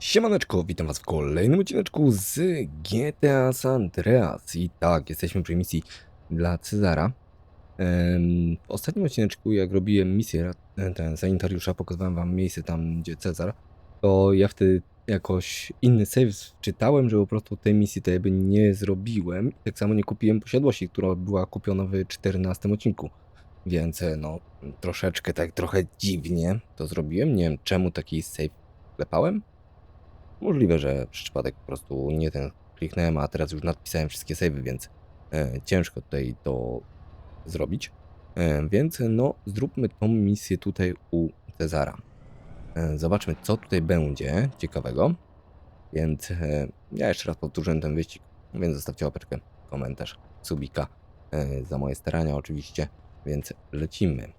Siemaneczko, witam was w kolejnym odcineczku z GTA San Andreas i tak, jesteśmy przy misji dla Cezara. W ostatnim odcineczku, jak robiłem misję ra- ten, sanitariusza, pokazywałem wam miejsce tam, gdzie Cezar, to ja wtedy jakoś inny save czytałem, że po prostu tej misji to jakby nie zrobiłem. Tak samo nie kupiłem posiadłości, która była kupiona w 14 odcinku. Więc e, no, troszeczkę tak, trochę dziwnie to zrobiłem. Nie wiem, czemu taki save klepałem. Możliwe, że przypadek po prostu nie ten kliknąłem, a teraz już nadpisałem wszystkie savey, więc e, ciężko tutaj to zrobić. E, więc no, zróbmy tą misję tutaj u Cezara. E, zobaczmy, co tutaj będzie ciekawego. Więc e, ja jeszcze raz powtórzyłem ten wyścig, więc zostawcie łapeczkę, komentarz, subika e, za moje starania oczywiście. Więc lecimy.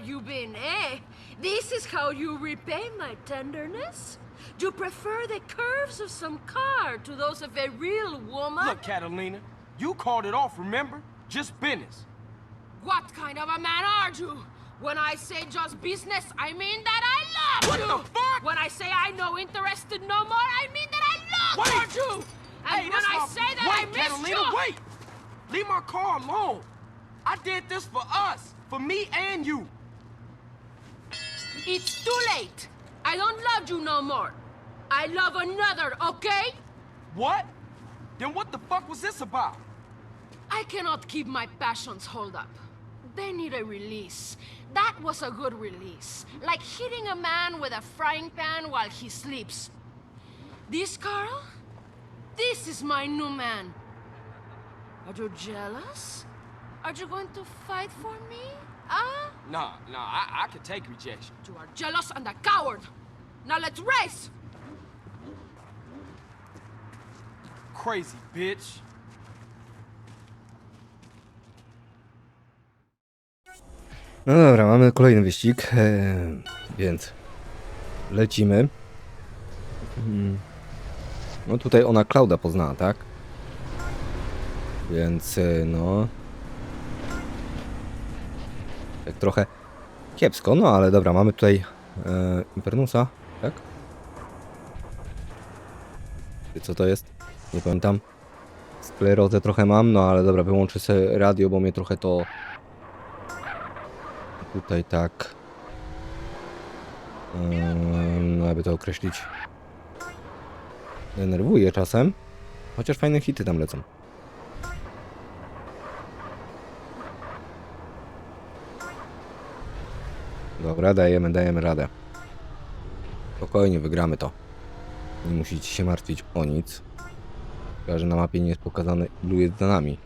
This is where you've been, eh? This is how you repay my tenderness? Do you prefer the curves of some car to those of a real woman? Look, Catalina, you called it off, remember? Just business. What kind of a man are you? When I say just business, I mean that I love What you! the fuck? When I say I no interested no more, I mean that I love Wait! you! And hey, when I say that wait, I miss Catalina, you... wait! Leave my car alone. I did this for us, for me and you. It's too late. I don't love you no more. I love another, okay? What? Then what the fuck was this about? I cannot keep my passions hold up. They need a release. That was a good release. Like hitting a man with a frying pan while he sleeps. This, Carl? This is my new man. Are you jealous? Are you going to fight for me? Ah? Nah, nah, I, I could take rejection. You are jealous and a coward. Now let's race! Crazy bitch. No dobra, mamy kolejny wyścig, e, więc lecimy. Mm. No tutaj ona Klauda poznała, tak? Więc e, no... Tak trochę kiepsko, no ale dobra, mamy tutaj e, Infernusa, tak? Co to jest? Nie pamiętam. Sklerozę trochę mam, no ale dobra, wyłączę sobie radio, bo mnie trochę to Tutaj tak. Um, aby to określić. Denerwuje czasem. Chociaż fajne hity tam lecą. Dobra, dajemy, dajemy radę. Spokojnie, wygramy to. Nie musicie się martwić o nic. Chyba, że na mapie nie jest pokazane ilu jest za nami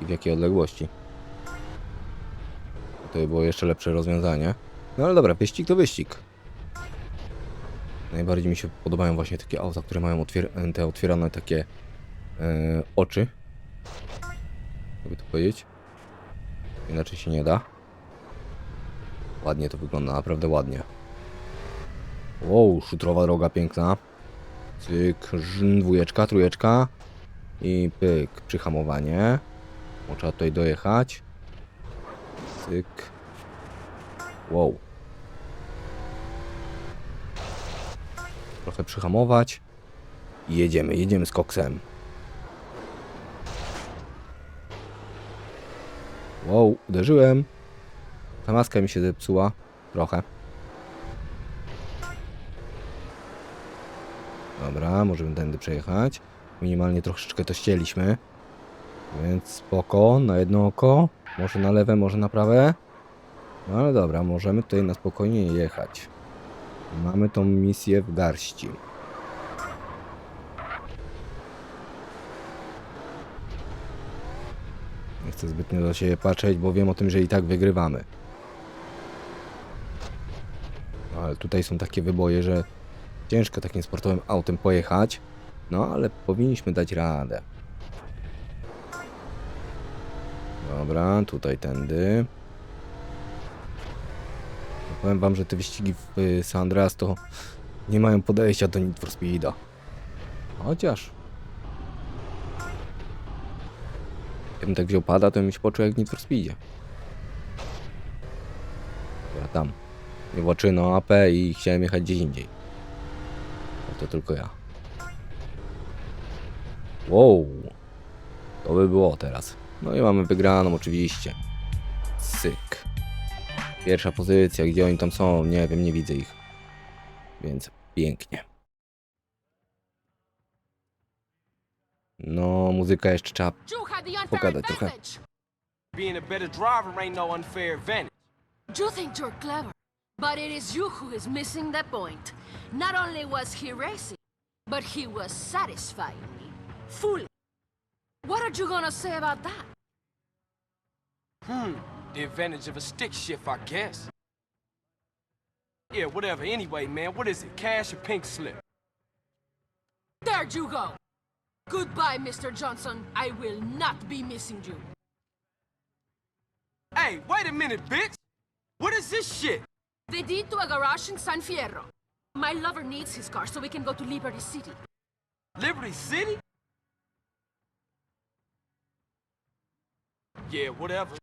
i w jakiej odległości. To by było jeszcze lepsze rozwiązanie. No ale dobra, wyścig to wyścig. Najbardziej mi się podobają właśnie takie auta, które mają otwier te otwierane takie e, oczy. Jakby to powiedzieć. Inaczej się nie da. Ładnie to wygląda, naprawdę ładnie. Wow, szutrowa droga piękna. Cyk, żn, dwójeczka, trójeczka. I pyk, przyhamowanie. Bo Trzeba tutaj dojechać. Cyk. Wow. Trochę przyhamować. I jedziemy, jedziemy z koksem. Wow, uderzyłem. Ta maska mi się zepsuła. Trochę. Dobra, możemy tędy przejechać. Minimalnie troszeczkę to ścieliśmy. Więc spoko, na jedno oko. Może na lewe, może na prawe. No ale dobra, możemy tutaj na spokojnie jechać. Mamy tą misję w garści. Nie chcę zbytnio do siebie patrzeć, bo wiem o tym, że i tak wygrywamy. No, ale tutaj są takie wyboje, że ciężko takim sportowym autem pojechać. No ale powinniśmy dać radę. Dobra, tutaj tędy. Powiem wam, że te wyścigi w y, San Andreas to nie mają podejścia do Need for Speeda. Chociaż... Gdybym tak wziął pada, to bym się poczuł jak w Need for Speedzie. Ja tam. Nie włączyno AP i chciałem jechać gdzieś indziej. No to tylko ja. Wow. To by było teraz. No i mamy wygraną oczywiście. Syk. Pierwsza pozycja, gdzie oni tam są, nie wiem, nie widzę ich. Więc pięknie. No, muzyka jeszcze trzeba Pogadać trochę. Being a better driver ain't no unfair advantage. You think you're clever, but it is you who is missing the point. Not only was he racing, but he was satisfying me. Fully. What are you gonna say about that? Hmm, the advantage of a stick shift, I guess. Yeah, whatever. Anyway, man, what is it? Cash or pink slip? There you go. Goodbye, Mr. Johnson. I will not be missing you. Hey, wait a minute, bitch! What is this shit? The deed to a garage in San Fierro. My lover needs his car so we can go to Liberty City. Liberty City? Yeah, whatever.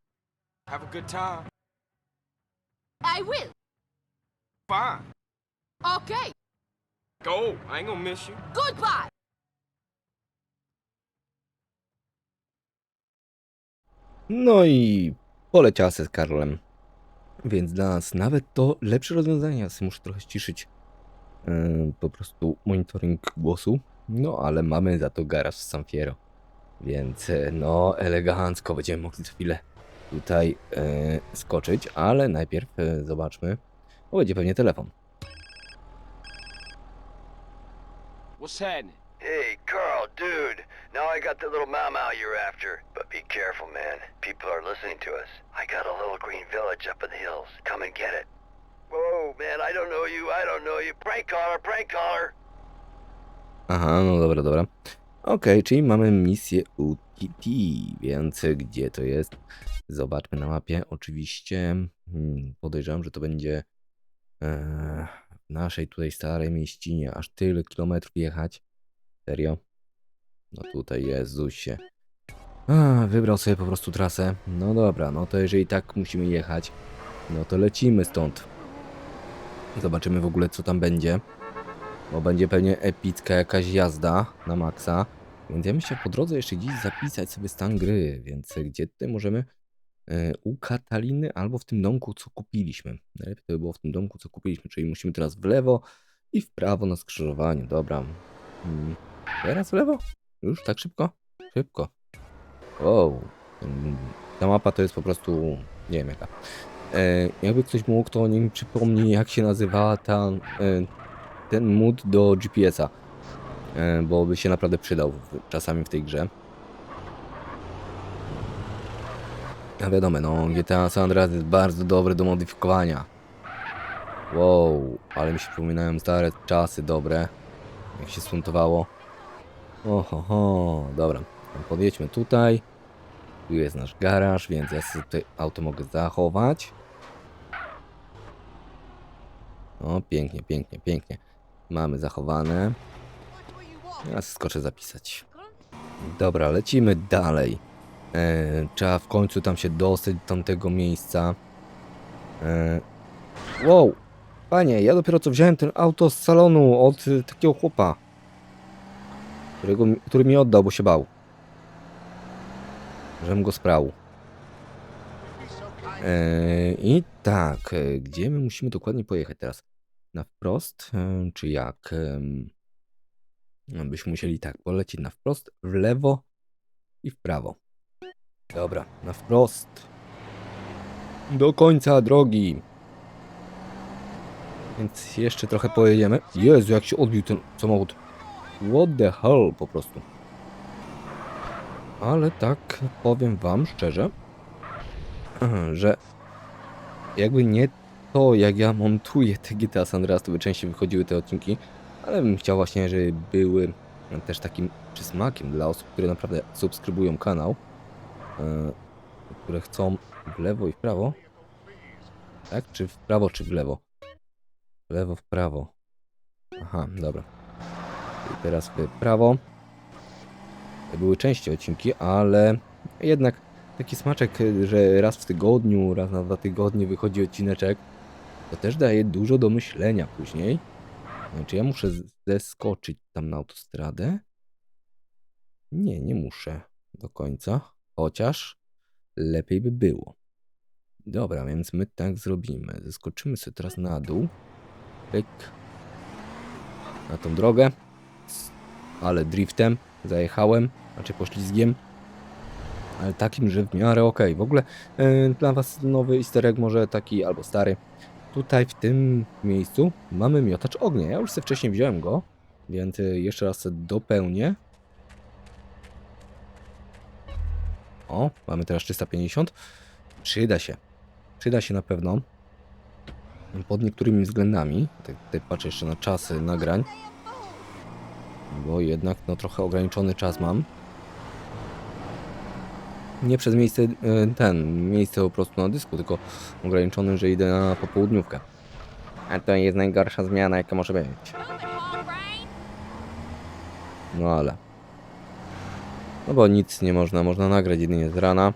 Have a good time. I will. Fine. Okay. Go. I ain't gonna miss you. Goodbye. No i poleciała se z Karolem. Więc dla nas nawet to lepsze rozwiązanie. Ja sobie muszę trochę ściszyć yy, po prostu monitoring głosu. No ale mamy za to garaż w San Fierro. Więc e, no elegancko będziemy mogli za chwilę tutaj e, skoczyć. Ale najpierw e, zobaczmy. O, będzie pewnie telefon. What's happening? Hey, Carl. I got the little mau mau you're after. But be careful, man. People are listening to us. I got a little green village up in the hills. Come and get it. Whoa, man, I don't know you. I don't know you. Prank caller, prank caller. Aha, no dobra, dobra. Okej, czyli mamy misję UTT, więc gdzie to jest? Zobaczmy na mapie. Oczywiście hmm, podejrzewam, że to będzie e, w naszej tutaj starej mieścinie. Aż tyle kilometrów jechać. Serio? No tutaj, Jezusie. A, wybrał sobie po prostu trasę. No dobra, no to jeżeli tak musimy jechać, no to lecimy stąd. Zobaczymy w ogóle co tam będzie. Bo będzie pewnie epicka jakaś jazda na maksa. Więc ja myślę po drodze jeszcze gdzieś zapisać sobie stan gry. Więc gdzie tutaj możemy? E, u Kataliny albo w tym domku, co kupiliśmy. Najlepiej to by było w tym domku, co kupiliśmy. Czyli musimy teraz w lewo i w prawo na skrzyżowaniu. Dobra. Hmm. Teraz w lewo? Już tak szybko? Szybko. Wow. Mm, Ta mapa to jest po prostu... Nie wiem jaka. E, jakby ktoś mógł, to nie mi przypomni jak się nazywała ta... E, ten mód do GPS-a, e, bo by się naprawdę przydał w, czasami w tej grze. A wiadomo, no GTA San Andreas jest bardzo dobry do modyfikowania. Wow, ale mi się przypominają stare czasy dobre, jak się spuntowało. Oho, ho, dobra, podjedźmy tutaj. Tu jest nasz garaż, więc ja sobie tutaj auto mogę zachować. O, pięknie, pięknie, pięknie. Mamy zachowane. Ja skoczę zapisać. Dobra, lecimy dalej. E, trzeba w końcu tam się dostać do tamtego miejsca. E, wow! Panie, ja dopiero co wziąłem ten auto z salonu od y, takiego chłopa. Którego, który mi oddał, bo się bał. Żebym go sprał. E, I tak, e, gdzie my musimy dokładnie pojechać teraz? Na wprost, e, czy jak? No, Byśmy musieli tak polecieć na wprost, w lewo i w prawo. Dobra, na wprost. Do końca drogi. Więc jeszcze trochę pojedziemy. Jezu, jak się odbił ten samochód. What the hell po prostu. Ale tak powiem wam szczerze, że jakby nie to, jak ja montuję te GTA San Andreas, to by częściej wychodziły te odcinki, ale bym chciał właśnie, żeby były też takim przysmakiem dla osób, które naprawdę subskrybują kanał, e, które chcą w lewo i w prawo. Tak? Czy w prawo, czy w lewo? W lewo, w prawo. Aha, dobra. Teraz w prawo. To były części odcinki, ale jednak taki smaczek, że raz w tygodniu, raz na dwa tygodnie wychodzi odcineczek, to też daje dużo do myślenia później. Czy ja muszę zeskoczyć tam na autostradę? Nie, nie muszę do końca. Chociaż lepiej by było. Dobra, więc my tak zrobimy. Zeskoczymy sobie teraz na dół. Pyk. Na tą drogę. Ale driftem zajechałem, znaczy poślizgiem. Ale takim, że w miarę ok. W ogóle e, dla Was nowy easter egg, może taki albo stary. Tutaj w tym miejscu mamy miotacz ognia. Ja już sobie wcześniej wziąłem go, więc e, jeszcze raz dopełnię. O, mamy teraz 350. Przyda się. Przyda się na pewno. Pod niektórymi względami. Tak, tutaj patrzę jeszcze na czasy nagrań. Bo jednak no trochę ograniczony czas mam. Nie przez miejsce e, ten, miejsce po prostu na dysku, tylko ograniczony, że idę na popołudniówkę. A to jest najgorsza zmiana jaka może być. No ale. No bo nic nie można, można nagrać jedynie z rana.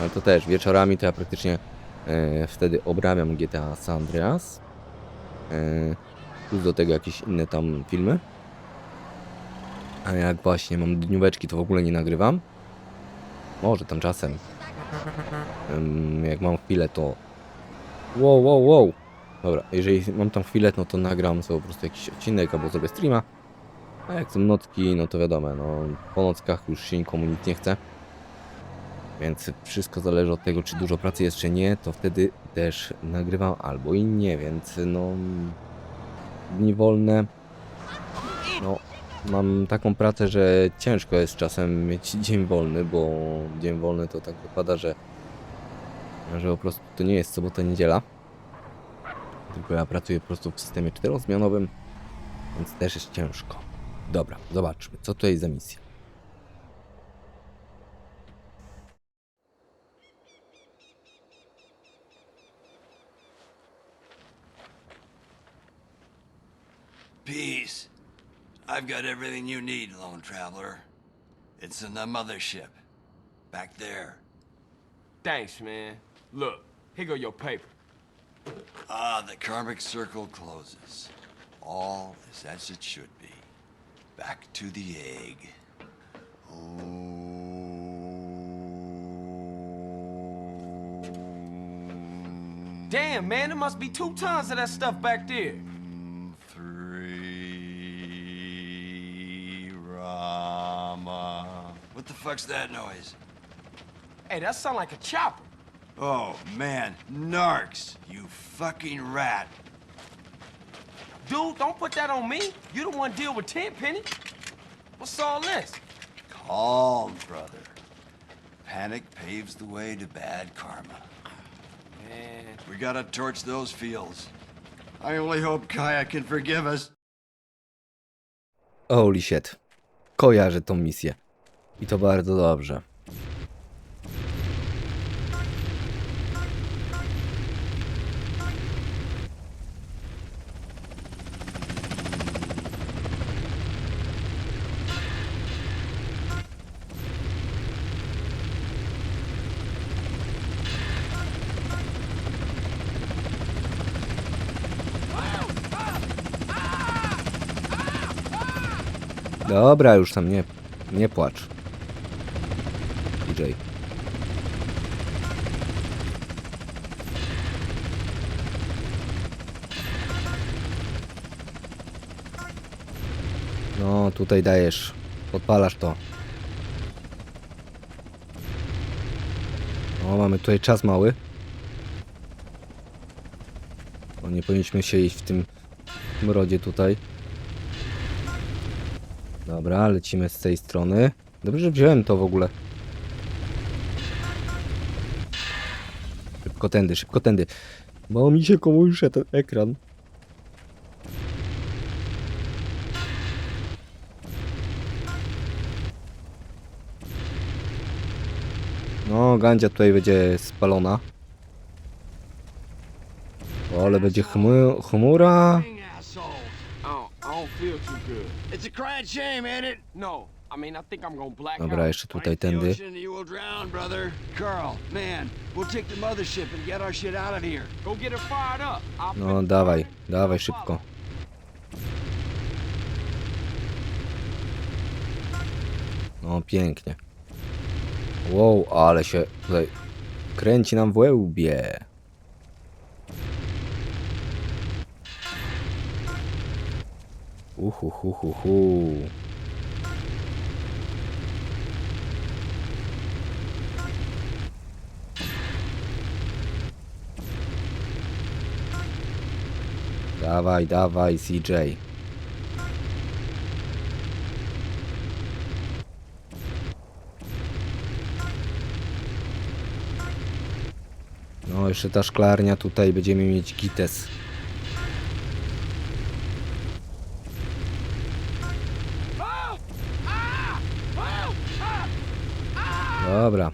Ale to też wieczorami to ja praktycznie e, wtedy obrabiam GTA San Andreas. E, plus do tego jakieś inne tam filmy. A jak właśnie mam dnióweczki, to w ogóle nie nagrywam. Może tam czasem. Em, jak mam chwilę, to. Wow, wow, wow. Dobra, jeżeli mam tam chwilę, no to nagram sobie po prostu jakiś odcinek albo zrobię streama. A jak są nocki, no to wiadomo, no po nockach już się nikomu nic nie chce. Więc wszystko zależy od tego, czy dużo pracy jest, czy nie, to wtedy też nagrywam albo i nie, więc no dni wolne. Mam taką pracę, że ciężko jest czasem mieć dzień wolny, bo dzień wolny to tak wypada, że że po prostu to nie jest sobota, niedziela. Tylko ja pracuję po prostu w systemie czterozmianowym, więc też jest ciężko. Dobra, zobaczmy, co tutaj za misja. Peace. I've got everything you need, lone traveler. It's in the mothership. Back there. Thanks, man. Look, here go your paper. Ah, the karmic circle closes. All is as it should be. Back to the egg. Oh. Damn, man, there must be two tons of that stuff back there. What the fuck's that noise? Hey, that sound like a chopper. Oh man, Narks, you fucking rat. Dude, don't put that on me. You the one deal with Tenpenny. What's all this? Calm, brother. Panic paves the way to bad karma. Man, We gotta torch those fields. I only hope Kaya can forgive us. Holy shit. Kojarzę tą misję. I to bardzo dobrze. Dobra, już tam nie, nie płacz. DJ. No, tutaj dajesz. Podpalasz to. O, mamy tutaj czas mały. O, nie powinniśmy się iść w tym mrodzie tutaj. Dobra, lecimy z tej strony. Dobrze, że wziąłem to w ogóle. Szybko tędy, szybko tędy. Bo mi się komusze ten ekran. No, gandzia tutaj będzie spalona. Ale będzie chmu chmura. I don't, feel too. It's a crying shame, ain't it? No, I mean, I think I'm gonna black Dobra, out. jeszcze tutaj tędy. ocean and you will drown, brother. Carl, man, we'll take the mothership and get our shit out of here. Go get her fired up. I'll No dawaj, dawaj szybko. No pięknie. Wow, ale się tutaj kręci nam w łebie. Uhuhuhuhu. Dawaj, dawaj, CJ. No, jeszcze ta szklarnia tutaj będziemy mieć gites. Dobra.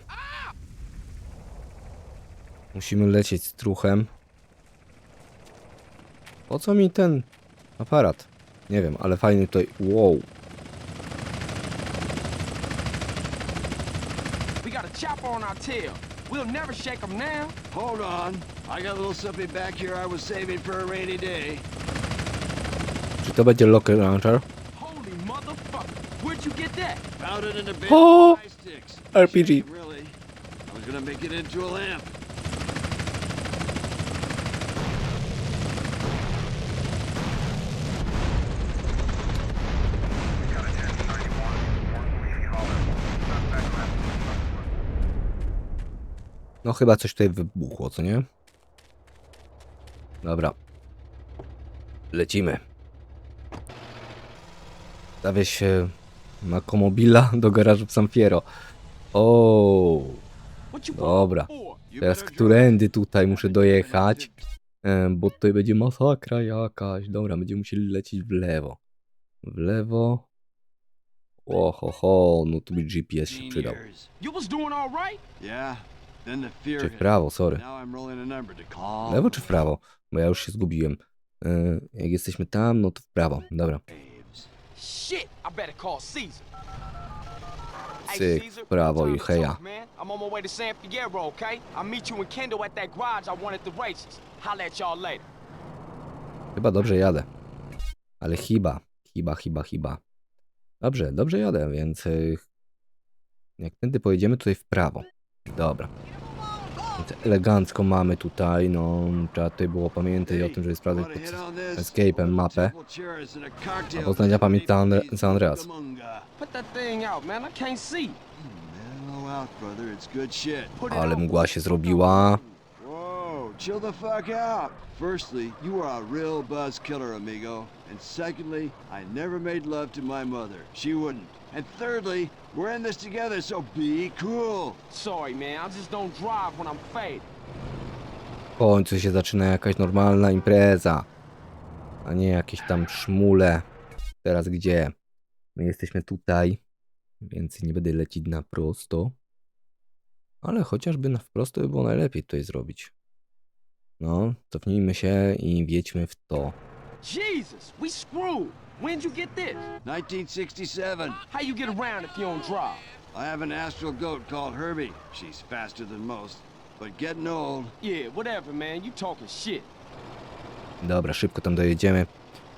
Musimy lecieć z truchem. Po co mi ten aparat? Nie wiem, ale fajny tutaj. Wow. We got a chopper on our tail. We'll never shake them now. Hold on. I got a little something back here I was saving for a rainy day. Czy to będzie locker launcher? Holy motherfucker. Where'd you get that? Found it in a Oh, of sticks. RPG. Really. I was gonna make it into a lamp. No chyba coś tutaj wybuchło, co nie? Dobra. Lecimy. Stawię się Makomobila do garażu w San Fierro. O, Dobra. teraz którędy tutaj muszę dojechać? Bo tutaj będzie masakra jakaś. Dobra, będziemy musieli lecieć w lewo. W lewo. Oho, ho, no tu by GPS się przydał. Czy w prawo, sorry. Lewo czy w prawo? Bo ja już się zgubiłem. E, Jak jesteśmy tam, no to w prawo. Dobra. Cyk, w prawo i to heja. Chyba dobrze jadę. Ale chyba, chyba, chyba, chyba. Dobrze, dobrze jadę, więc y, jak tędy pojedziemy tutaj w prawo. Dobra. Więc elegancko mamy tutaj, no trzeba tutaj było pamiętać o tym, żeby sprawdzać pod? Escape'em mapę. A Albo znajdzie pamięć San, Andreas. Ale mgła się zrobiła. Whoa, chill the fuck out. Firstly, you are a real buzz killer, amigo. And secondly, I never made love to my mother. She wouldn't. And thirdly, we're in this together, so be cool. Sorry, man. I just don't drive when I'm faded. W końcu się zaczyna jakaś normalna impreza. A nie jakieś tam szmule. Teraz gdzie? My jesteśmy tutaj, więc nie będę lecić na prosto. Ale chociażby na wprost by było najlepiej tutaj zrobić. No, cofnijmy się i wjedźmy w to. Jesus, we screwed. When'd you get this? 1967. How you get around if you don't drive? I have an astral goat called Herbie. She's faster than most. But getting old. Yeah, whatever, man. You talking shit. Dobra, szybko tam dojedziemy.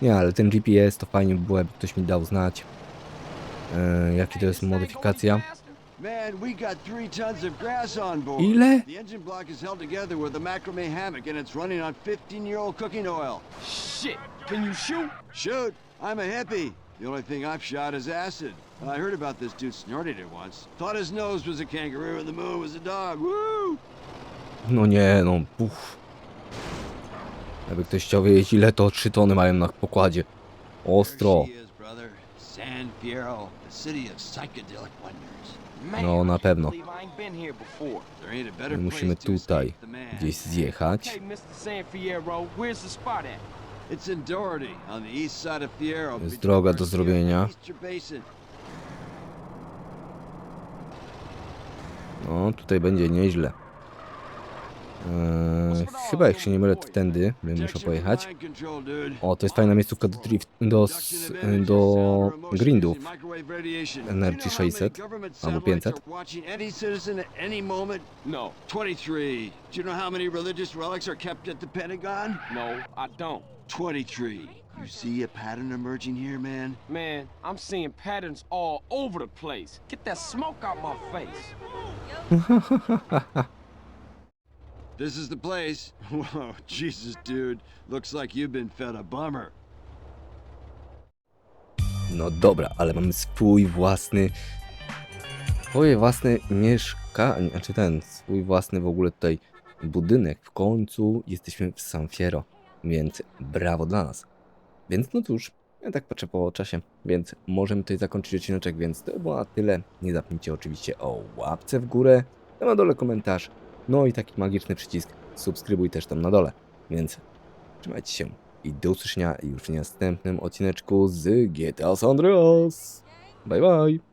Nie, ale ten GPS to fajnie by było, jakby ktoś mi dał znać. E, jaki to jest modyfikacja? Faster? Man, we got three tons of grass on board. Ile? The engine block is held together with a macrame hammock and it's running on 15-year-old cooking oil. Shit. Can you shoot? Shoot, I'm a hippie. The only thing I've shot is acid. I heard about this dude snorted it once. Thought his nose was a kangaroo and the moon was a dog. Woo! No nie, no puf. Jakby ktoś chciał wiedzieć ile to 3 tony mają na pokładzie. Ostro. There she is. San Fierro, the city of psychedelic wonders. No, na pewno. My musimy tutaj gdzieś zjechać. Jest droga do zrobienia. No, tutaj będzie nieźle. Eee, chyba jak się nie mylę, to tędy bym musiał pojechać. O, to jest fajna miejscówka do, drift, do, do grindów. Energy You know how many 600 government albo satellites 500. are watching any citizen at any moment? No, 23. Do you know how many religious relics are kept at the Pentagon? no, I don't. 23. You see a pattern emerging here, man? Man, I'm seeing patterns all over the place. Get that smoke out my face. This is the place. Whoa, Jesus, dude. Looks like you've been fed a bummer. No dobra, ale mamy swój własny. Swoje własne mieszkanie, znaczy ten, swój własny w ogóle tutaj budynek. W końcu jesteśmy w San Fierro, więc brawo dla nas. Więc no cóż, ja tak patrzę po czasie, więc możemy tutaj zakończyć odcineczek, więc to było na tyle. Nie zapomnijcie oczywiście o łapce w górę, na dole komentarz, no i taki magiczny przycisk subskrybuj też tam na dole. Więc trzymajcie się i do usłyszenia już w następnym odcineczku z GTA San Andreas. Bye bye!